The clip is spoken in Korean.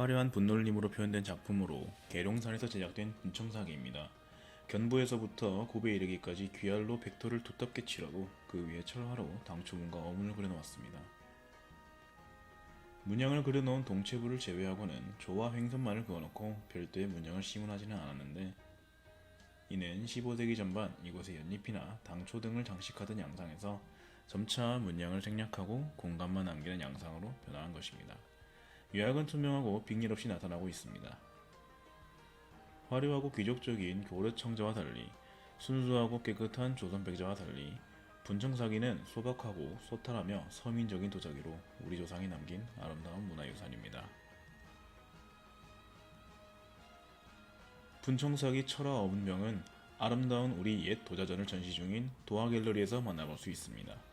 화려한 분놀림으로 표현된 작품으로 계룡산에서 제작된 분청사기입니다. 견부에서부터 굽에 이르기까지 귀알로 백토를 두텁게 칠하고 그 위에 철화로 당초문과 어문을 그려놓았습니다. 문양을 그려놓은 동체부를 제외하고는 조와 횡선만을 그어놓고 별도의 문양을 심은하지는 않았는데 이는 15세기 전반 이곳의 연잎이나 당초 등을 장식하던 양상에서 점차 문양을 생략하고 공간만 남기는 양상으로 변화한 것입니다. 유약은 투명하고 빙일 없이 나타나고 있습니다. 화려하고 귀족적인 고려 청자와 달리 순수하고 깨끗한 조선 백자와 달리 분청사기는 소박하고 소탈하며 서민적인 도자기로 우리 조상이 남긴 아름다운 문화유산입니다. 분청사기 철화 어문명은 아름다운 우리 옛 도자전을 전시 중인 도화갤러리에서 만나볼 수 있습니다.